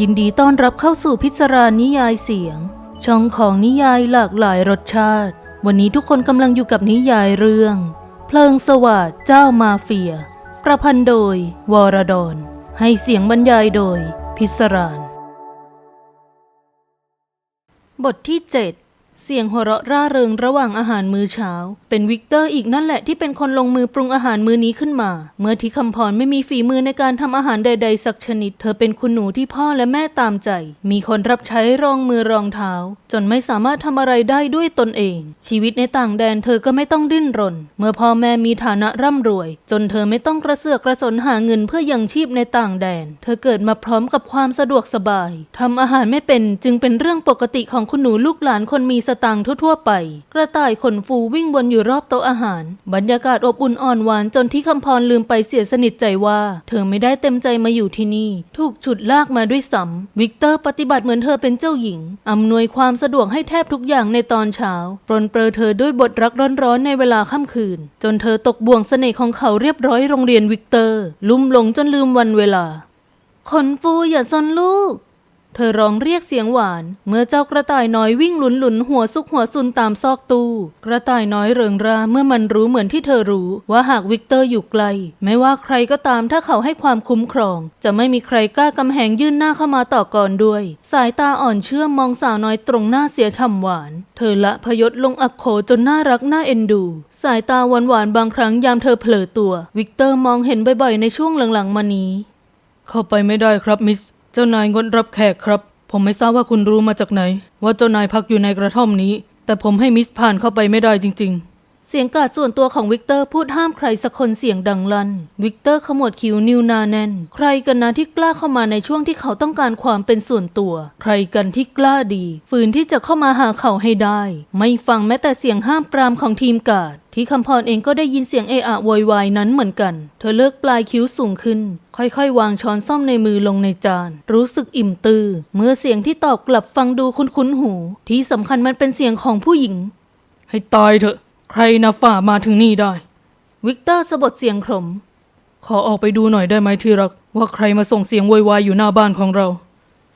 ยินดีต้อนรับเข้าสู่พิศรานิยายเสียง ช่องของนิยายหลากหลายรสชาติ วันนี้ทุกคนกำลังอยู่กับนิยายเรื่อง เพลิงสวัสดเจ้ามาเฟีย ประพันธ์โดย วรดอนให้เสียงบรรยายโดย พิศรานบทที่7 เสียงหัวเราะร่าเริงระหว่างอาหารมื้อเช้า เป็นวิกเตอร์อีกนั่นแหละที่เป็นคนลงมือปรุงอาหารมื้อนี้ขึ้นมา เมื่อที่คำพรไม่มีฝีมือในการทำอาหารใด ๆ สักชนิด เธอเป็นคุณหนูที่พ่อและแม่ตามใจ มีคนรับใช้รองมือรองเท้า จนไม่สามารถทำอะไรได้ด้วยตนเอง ชีวิตในต่างแดนเธอก็ไม่ต้องดิ้นรน เมื่อพ่อแม่มีฐานะร่ำรวย จนเธอไม่ต้องกระเสือกกระสนหาเงินเพื่อยังชีพในต่างแดน เธอเกิดมาพร้อมกับความสะดวกสบายทำอาหารไม่เป็นจึงเป็นเรื่องปกติของคุณหนูลูกหลานคนมีสตางค์ทั่วๆไป กระต่ายขนฟูวิ่งวนอยู่รอบโต๊ะอาหาร บรรยากาศอบอุ่นอ่อนหวานจนที่คำพรลืมไปเสียสนิทใจว่า เธอไม่ได้เต็มใจมาอยู่ที่นี่ ถูกฉุดลากมาด้วยซ้ำวิกเตอร์ปฏิบัติเหมือนเธอเป็นเจ้าหญิง อำนวยความสะดวกให้แทบทุกอย่างในตอนเช้า ปรนเปรอเธอด้วยบทรักร้อนๆในเวลาค่ำคืน จนเธอตกบ่วงเสน่ห์ของเขาเรียบร้อยโรงเรียนวิกเตอร์ ลุ่มหลงจนลืมวันเวลาขนฟูอย่าซนลูก เธอร้องเรียกเสียงหวาน เมื่อเจ้ากระต่ายน้อยวิ่งหลุนหลุนหัวซุกหัวซุนตามซอกตู้ กระต่ายน้อยเริงราเมื่อมันรู้เหมือนที่เธอรู้ว่าหากวิกเตอร์อยู่ไกล ไม่ว่าใครก็ตามถ้าเขาให้ความคุ้มครอง จะไม่มีใครกล้ากำแหงยื่นหน้าเข้ามาต่อก่อนด้วย สายตาอ่อนเชื่อมมองสาวน้อยตรงหน้าเสียฉ่ำหวาน เธอละพยศลงอักโขจนน่ารักน่าเอ็นดู สายตาหวานหวานบางครั้งยามเธอเผลอตัว วิกเตอร์มองเห็นบ่อยๆในช่วงหลังๆมานี้ เข้าไปไม่ได้ครับมิส เจ้านายงดรับแขกครับ ผมไม่ทราบว่าคุณรู้มาจากไหน ว่าเจ้านายพักอยู่ในกระท่อมนี้ แต่ผมให้มิสผ่านเข้าไปไม่ได้จริง ๆ เสียงกาดส่วนตัวของวิกเตอร์พูดห้ามใครสักคนเสียงดังลั่นวิกเตอร์ขมวดคิ้วนิวนาแน่นใครกันนะที่กล้าเข้ามาในช่วงที่เขาต้องการความเป็นส่วนตัว ใครกันที่กล้าดี ฝืนที่จะเข้ามาหาเขาให้ได้ ไม่ฟังแม้แต่เสียงห้ามปรามของทีมกาดที่คำพรเองก็ได้ยินเสียงเอะอะโวยวายนั้นเหมือนกัน เธอเลิกปลายคิ้วสูงขึ้น ค่อยๆ วางช้อนซ่อมในมือลงในจาน รู้สึกอิ่มตือ เมื่อเสียงที่ตอบกลับฟังดูคุ้นๆหู ที่สำคัญมันเป็นเสียงของผู้หญิง ให้ตายเถอะ ใครนะฝ่ามาถึงนี่ได้ วิกเตอร์สะบดเสียงขมขอออกไปดูหน่อยได้ไหมที่รัก ว่าใครมาส่งเสียงโวยวายอยู่หน้าบ้านของเรา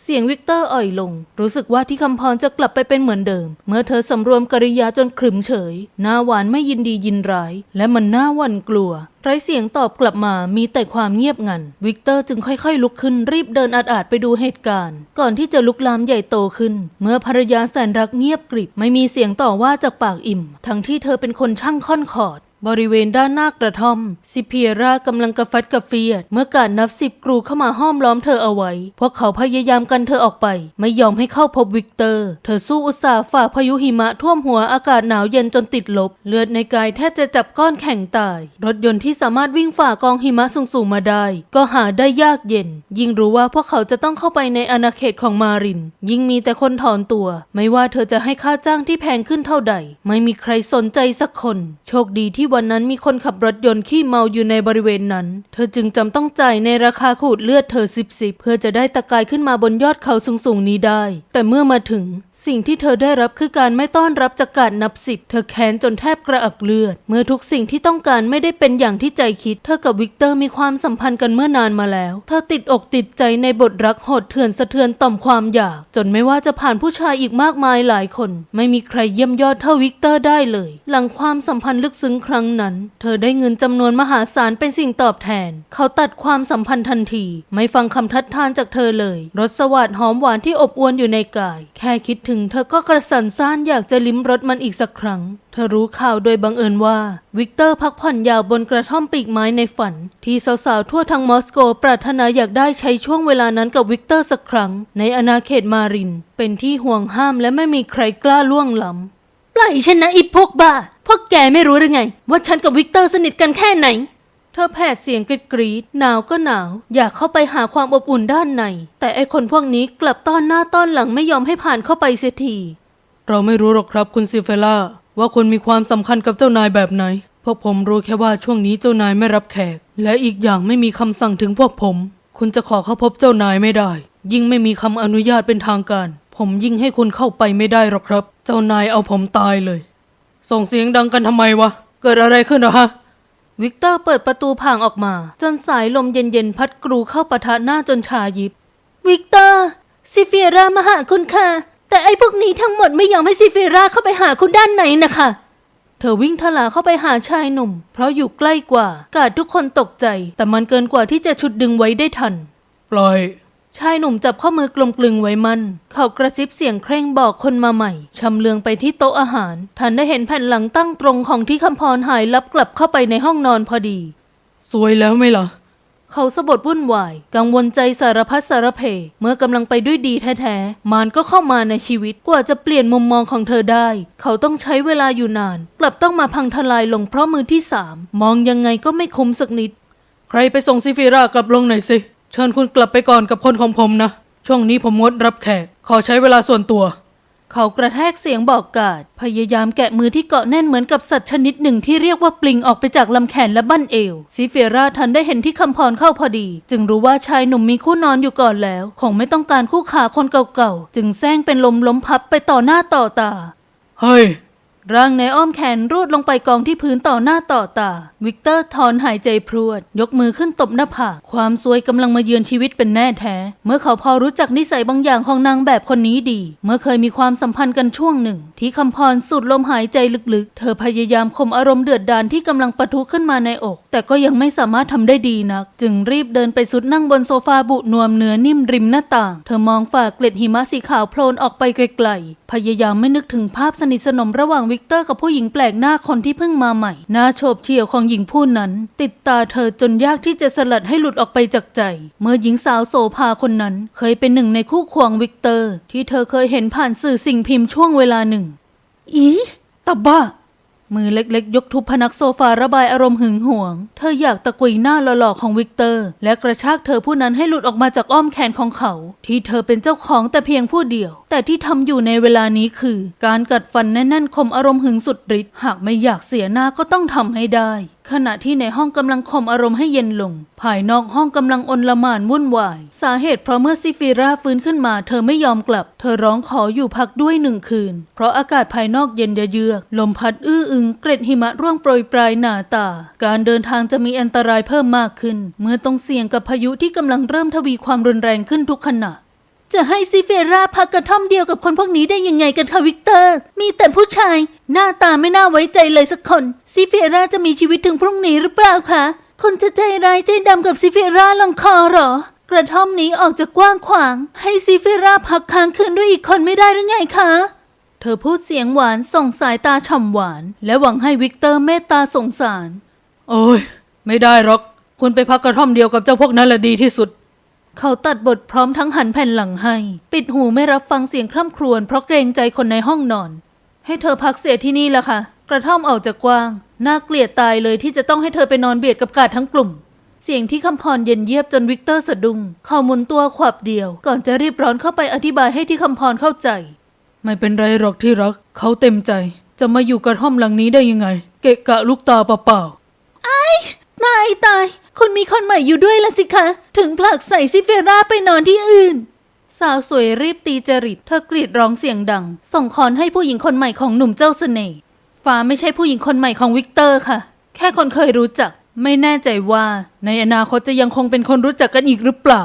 เสียงวิกเตอร์อ่อยลง รู้สึกว่าที่คำพรจะกลับไปเป็นเหมือนเดิม เมื่อเธอสำรวมกริยาจนขรึมเฉย หน้าหวานไม่ยินดียินร้าย และมันหน่าหวั่นกลัว ไรเสียงตอบกลับมามีแต่ความเงียบงัน วิกเตอร์จึงค่อยๆ ลุกขึ้นรีบเดินอาดๆไปดูเหตุการณ์ ก่อนที่จะลุกลามใหญ่โตขึ้น เมื่อภรรยาแสนรักเงียบกริบ ไม่มีเสียงต่อว่าจากปากอิ่ม ทั้งที่เธอเป็นคนช่างค่อนขอด บริเวณด้านหน้ากระท่อม ซิเพียรากำลังกระฟัดกระเฟียด เมื่อการนับสิบกรูเข้ามาห้อมล้อมเธอเอาไว้ พวกเขาพยายามกันเธอออกไป ไม่ยอมให้เข้าพบวิกเตอร์ เธอสู้อุตสาห์ฝ่าพายุหิมะท่วมหัวอากาศหนาวเย็นจนติดลบ เลือดในกายแทบจะจับก้อนแข็งตาย รถยนต์ที่สามารถวิ่งฝ่ากองหิมะสูงๆมาได้ ก็หาได้ยากเย็น ยิ่งรู้ว่าพวกเขาจะต้องเข้าไปในอาณาเขตของมาริน ยิ่งมีแต่คนถอนตัว ไม่ว่าเธอจะให้ค่าจ้างที่แพงขึ้นเท่าใด ไม่มีใครสนใจสักคน โชคดีที่วันนั้นมีคนขับรถยนต์ขี้เมาอยู่ในบริเวณนั้น เธอจึงจำต้องจ่ายในราคาขูดเลือดเธอสิบสิบเพื่อจะได้ตะกายขึ้นมาบนยอดเขาสูงๆนี้ได้ แต่เมื่อมาถึง สิ่งที่เธอได้รับคือการไม่ต้อนรับจากการนับสิบ เธอแค้นจนแทบกระอักเลือด เมื่อทุกสิ่งที่ต้องการไม่ได้เป็นอย่างที่ใจคิด เธอกับวิกเตอร์มีความสัมพันธ์กันเมื่อนานมาแล้ว เธอติดอกติดใจในบทรักโหดเถื่อนสะเทือนต่อมความอยาก จนไม่ว่าจะผ่านผู้ชายอีกมากมายหลายคน ไม่มีใครเยี่ยมยอดเท่าวิกเตอร์ได้เลย หลังความสัมพันธ์ลึกซึ้งครั้งทั้งนั้น เธอได้เงินจำนวนมหาศาลเป็นสิ่งตอบแทน เขาตัดความสัมพันธ์ทันที ไม่ฟังคำทัดทานจากเธอเลย รสสวัสดหอมหวานที่อบอวลอยู่ในกาย แค่คิดถึงเธอก็กระสันซ่านอยากจะลิ้มรสมันอีกสักครั้ง เธอรู้ข่าวโดยบังเอิญว่า วิกเตอร์พักผ่อนยาวบนกระท่อมปีกไม้ในฝัน ที่สาวๆทั่วทั้งมอสโกปรารถนาอยากได้ใช้ช่วงเวลานั้นกับวิกเตอร์สักครั้ง ในอาณาเขตมาริน เป็นที่ห่วงห้ามและไม่มีใครกล้าล่วงล้ำ ล่อยฉันนะไอีพวกบ้า พวกแกไม่รู้หรือไง ว่าฉันกับวิกเตอร์สนิทกันแค่ไหน เธอแผดเสียงกรีดกรีดหนาวก็หนาว อยากเข้าไปหาความอบอุ่นด้านใน แต่ไอคนพวกนี้กลับต้อนหน้าต้อนหลังไม่ยอมให้ผ่านเข้าไปเสียที เราไม่รู้หรอกครับคุณซิเฟล่าว่าคุณมีความสำคัญกับเจ้านายแบบไหน พวกผมรู้แค่ว่าช่วงนี้เจ้านายไม่รับแขก และอีกอย่างไม่มีคำสั่งถึงพวกผม คุณจะขอเข้าพบเจ้านายไม่ได้ ยิ่งไม่มีคำอนุญาตเป็นทางการ ผมยิ่งให้คุณเข้าไปไม่ได้หรอกครับ เจ้านายเอาผมตายเลย ส่งเสียงดังกันทำไมวะ เกิดอะไรขึ้นเหรอฮะ วิกเตอร์เปิดประตูผางออกมา จนสายลมเย็นๆ พัดกรูเข้าปะทะหน้าจนชายิบ วิกเตอร์ซิเฟียรามาหาคุณค่ะ แต่ไอ้พวกนี้ทั้งหมดไม่ยอมให้ซิเฟียราเข้าไปหาคุณด้านไหนนะคะเธอวิ่งทลาเข้าไปหาชายหนุ่ม เพราะอยู่ใกล้กว่า กาดทุกคนตกใจ แต่มันเกินกว่าที่จะฉุดดึงไว้ได้ทัน ปล่อย ชายหนุ่มจับข้อมือกลมกลึงไว้มัน เขากระซิบเสียงเคร่งบอกคนมาใหม่ชำเลืองไปที่โต๊ะอาหาร ทันได้เห็นแผ่นหลังตั้งตรงของที่คำพรหายลับกลับเข้าไปในห้องนอนพอดี สวยแล้วไหมล่ะ เขาสะบดวุ่นวาย กังวลใจสารพัดสารเพ เมื่อกำลังไปด้วยดีแท้ๆ มารก็เข้ามาในชีวิตกว่าจะเปลี่ยนมุมมองของเธอได้ เขาต้องใช้เวลาอยู่นาน กลับต้องมาพังทลายลงเพราะมือที่สามมองยังไงก็ไม่คุ้มสักนิด ใครไปส่งซิฟิรากลับลงหน่อยสิ เชิญคุณกลับไปก่อนกับคนของผมนะ ช่วงนี้ผมงดรับแขก ขอใช้เวลาส่วนตัว เขากระแทกเสียงบอกกาด พยายามแกะมือที่เกาะแน่นเหมือนกับสัตว์ชนิดหนึ่งที่เรียกว่าปลิงออกไปจากลำแขนและบั้นเอวซิเฟียราทันได้เห็นที่คำพรเข้าพอดี จึงรู้ว่าชายหนุ่มมีคู่นอนอยู่ก่อนแล้ว คงไม่ต้องการคู่ขาคนเก่าๆ จึงแซงเป็นลมล้มพับไปต่อหน้าต่อตา เฮ้ย ร่างในอ้อมแขนรูดลงไปกองที่พื้นต่อหน้าต่อตา วิกเตอร์ถอนหายใจพรวด ยกมือขึ้นตบหน้าผากความซวยกำลังมาเยือนชีวิตเป็นแน่แท้ เมื่อเขาพอรู้จักนิสัยบางอย่างของนางแบบคนนี้ดี เมื่อเคยมีความสัมพันธ์กันช่วงหนึ่ง ที่คำพรสูดลมหายใจลึกๆ เธอพยายามข่มอารมณ์เดือดดาลที่กำลังปะทุขึ้นมาในอก แต่ก็ยังไม่สามารถทำได้ดีนัก จึงรีบเดินไปสุดนั่งบนโซฟาบุนวมเนื้อนิ่มริมหน้าต่าง เธอมองฝ่าเกล็ดหิมะสีขาวโพลนออกไปไกลๆพยายามไม่นึกถึงภาพสนิทสนมระหว่างวิวิกเตอร์กับผู้หญิงแปลกหน้าคนที่เพิ่งมาใหม่หน้าโฉบเฉี่ยวของหญิงผู้นั้น ติดตาเธอจนยากที่จะสลัดให้หลุดออกไปจากใจ เมื่อหญิงสาวโสภาคนนั้น เคยเป็นหนึ่งในคู่ควงวิกเตอร์ ที่เธอเคยเห็นผ่านสื่อสิ่งพิมพ์ช่วงเวลาหนึ่ง อีตบบ้า มือเล็กๆ ยกทุบพนักโซฟาระบายอารมณ์หึงหวง เธออยากตะกุยหน้าหล่อๆของวิกเตอร์ และกระชากเธอผู้นั้นให้หลุดออกมาจากอ้อมแขนของเขา ที่เธอเป็นเจ้าของแต่เพียงผู้เดียว แต่ที่ทำอยู่ในเวลานี้คือ การกัดฟันแน่นๆคมอารมณ์หึงสุดฤทธิ์หากไม่อยากเสียหน้าก็ต้องทำให้ได้ ขณะที่ในห้องกำลังข่มอารมณ์ให้เย็นลง ภายนอกห้องกำลังอนละมานวุ่นวาย สาเหตุเพราะเมื่อซิฟิราฟื้นขึ้นมา เธอไม่ยอมกลับ เธอร้องขออยู่พักด้วยหนึ่งคืน เพราะอากาศภายนอกเย็นเยือก ลมพัดอื้ออึง เกล็ดหิมะร่วงโปรยปลายหนาตา การเดินทางจะมีอันตรายเพิ่มมากขึ้น เมื่อต้องเสี่ยงกับพายุที่กำลังเริ่มทวีความรุนแรงขึ้นทุกขณะ จะให้ซิเฟราพักกระท่อมเดียวกับคนพวกนี้ได้ยังไงกันคะวิกเตอร์ มีแต่ผู้ชาย หน้าตาไม่น่าไว้ใจเลยสักคน ซิเฟราจะมีชีวิตถึงพรุ่งนี้หรือเปล่าคะคนจะใจร้ายใจดำกับซิเฟราลงคอหรอ กระท่อมนี้ออกจะกกว้างขวาง ให้ซิเฟราพักค้างคืนด้วยอีกคนไม่ได้หรือไงคะ เธอพูดเสียงหวานส่งสายตาฉ่ำหวาน และหวังให้วิกเตอร์เมตตาสงสาร โอ้ยไม่ได้หรอกคุณไปพักกระท่อมเดียวกับเจ้าพวกนั้นละดีที่สุด เขาตัดบทพร้อมทั้งหันแผ่นหลังให้ ปิดหูไม่รับฟังเสียงคร่ำครวญเพราะเกรงใจคนในห้องนอน ให้เธอพักเสียที่นี่ละค่ะ กระท่อมออกจากกว้าง น่าเกลียดตายเลยที่จะต้องให้เธอไปนอนเบียดกับกาดทั้งกลุ่ม เสียงที่คำพรเย็นเยียบจนวิกเตอร์สะดุ้งเขาหมุนตัวขวับเดียว ก่อนจะรีบร้อนเข้าไปอธิบายให้ที่คำพรเข้าใจ ไม่เป็นไรหรอกที่รัก เขาเต็มใจ จะมาอยู่กระท่อมหลังนี้ได้ยังไง เกะกะลูกตาเปล่าตายตาย คุณมีคนใหม่อยู่ด้วยละสิคะ ถึงผลักใส่ซิเฟราไปนอนที่อื่น สาวสวยรีบตีจริต เธอกรีดร้องเสียงดัง ส่งคอนให้ผู้หญิงคนใหม่ของหนุ่มเจ้าเสน่ห์ฟ้าไม่ใช่ผู้หญิงคนใหม่ของวิกเตอร์ค่ะ แค่คนเคยรู้จัก ไม่แน่ใจว่าในอนาคตจะยังคงเป็นคนรู้จักกันอีกหรือเปล่า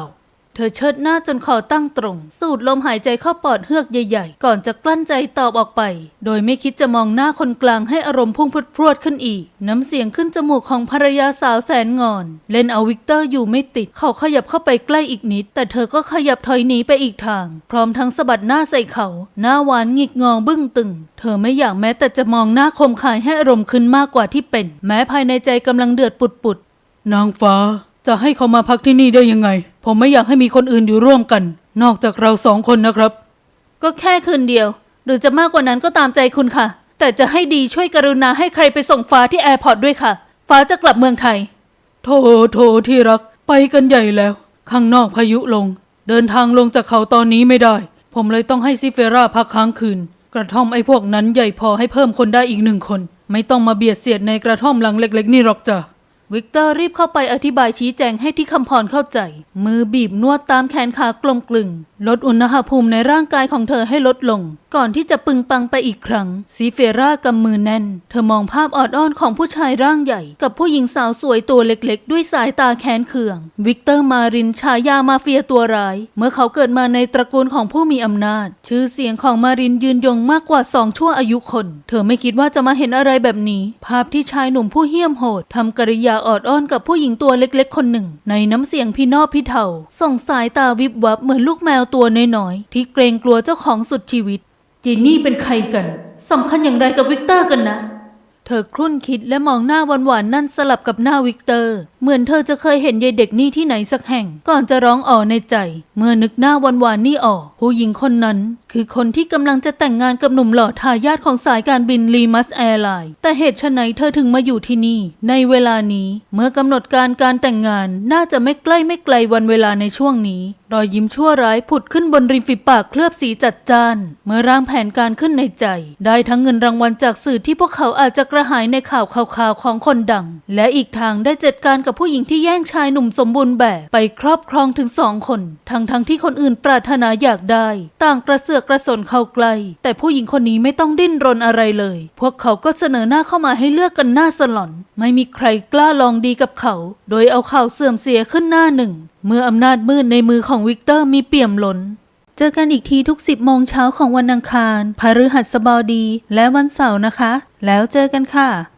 เธอเชิดหน้าจนคอตั้งตรง สูดลมหายใจเข้าปอดเฮือกใหญ่ๆ ก่อนจะกลั้นใจตอบออกไป โดยไม่คิดจะมองหน้าคนกลางให้อารมณ์พุ่งพรวดพรวดขึ้นอีก น้ำเสียงขึ้นจมูกของภรรยาสาวแสนงอน เล่นเอาวิกเตอร์อยู่ไม่ติด เขาขยับเข้าไปใกล้อีกนิด แต่เธอก็ขยับถอยหนีไปอีกทาง พร้อมทั้งสะบัดหน้าใส่เขา หน้าหวานหงิกงอบึ้งตึง เธอไม่อยากแม้แต่จะมองหน้าคมคายให้อารมณ์ขึ้นมากกว่าที่เป็น แม้ภายในใจกำลังเดือดปุดๆนางฟ้า จะให้เขามาพักที่นี่ได้ยังไง ผมไม่อยากให้มีคนอื่นอยู่ร่วมกัน นอกจากเราสองคนนะครับ ก็แค่คืนเดียว หรือจะมากกว่านั้นก็ตามใจคุณค่ะ แต่จะให้ดีช่วยกรุณาให้ใครไปส่งฟ้าที่แอร์พอร์ตด้วยค่ะ ฟ้าจะกลับเมืองไทยโถโถที่รัก ไปกันใหญ่แล้ว ข้างนอกพายุลง เดินทางลงจากเขาตอนนี้ไม่ได้ ผมเลยต้องให้ซิเฟราพักค้างคืน กระท่อมไอ้พวกนั้นใหญ่พอให้เพิ่มคนได้อีกหนึ่งคน ไม่ต้องมาเบียดเสียดในกระท่อมหลังเล็ก ๆ นี่หรอกจ้ะ วิกเตอร์รีบเข้าไปอธิบายชี้แจงให้ที่คำพรเข้าใจ มือบีบนวดตามแขนขากลมกลึง ลดอุณหภูมิในร่างกายของเธอให้ลดลง ก่อนที่จะปึงปังไปอีกครั้งซีเฟร่ากำมือแน่น เธอมองภาพออดอ้อนของผู้ชายร่างใหญ่ กับผู้หญิงสาวสวยตัวเล็กๆ ด้วยสายตาแค้นเคือง วิกเตอร์มารินฉายามาเฟียตัวร้าย เมื่อเขาเกิดมาในตระกูลของผู้มีอำนาจ ชื่อเสียงของมารินยืนยงมากกว่าสองชั่วอายุคน เธอไม่คิดว่าจะมาเห็นอะไรแบบนี้ ภาพที่ชายหนุ่มผู้เหี้ยมโหดทำกริยาออดอ้อนกับผู้หญิงตัวเล็กๆ คนหนึ่ง ในน้ำเสียงพี่นอบพี่เทาส่งสายตาวิบวับเหมือนลูกแมวตัวน้อยๆที่เกรงกลัวเจ้าของสุดชีวิตจีนี่เป็นใครกันสำคัญอย่างไรกับวิกเตอร์กันนะ เธอครุ่นคิดและมองหน้าหวานๆนั่นสลับกับหน้าวิกเตอร์ เหมือนเธอจะเคยเห็นยายเด็กนี่ที่ไหนสักแห่ง ก่อนจะร้องอ๋อในใจ เมื่อนึกหน้าหวานนี่ออกผู้หญิงคนนั้น คือคนที่กำลังจะแต่งงานกับหนุ่มหล่อทายาทของสายการบินลีมัสแอร์ไลน์แต่เหตุไฉนเธอถึงมาอยู่ที่นี่ ในเวลานี้เมื่อกำหนดการการแต่งงานน่าจะไม่ใกล้ไม่ไกลวันเวลาในช่วงนี้รอยยิ้มชั่วร้ายผุดขึ้นบนริมฝีปากเคลือบสีจัดจ้าน เมื่อร่างแผนการขึ้นในใจ ได้ทั้งเงินรางวัลจากสื่อที่พวกเขาอาจจะกระหายในข่าวข่าวของคนดัง และอีกทางได้จัดการกับผู้หญิงที่แย่งชายหนุ่มสมบูรณ์แบบไปครอบครองถึงสองคน ทั้งทั้งที่คนอื่นปรารถนาอยากได้ ต่างกระเสือกกระสนเข้าใกล้แต่ผู้หญิงคนนี้ไม่ต้องดิ้นรนอะไรเลย พวกเขาก็เสนอหน้าเข้ามาให้เลือกกันหน้าสลอน ไม่มีใครกล้าลองดีกับเขา โดยเอาข่าวเสื่อมเสียขึ้นหน้าหนึ่ง เมื่ออำนาจมืดในมือของวิกเตอร์มีเปี่ยมล้นเจอกันอีกทีทุก 10 โมงเช้าของวันอังคาร พฤหัสบดี และวันเสาร์นะคะ แล้วเจอกันค่ะ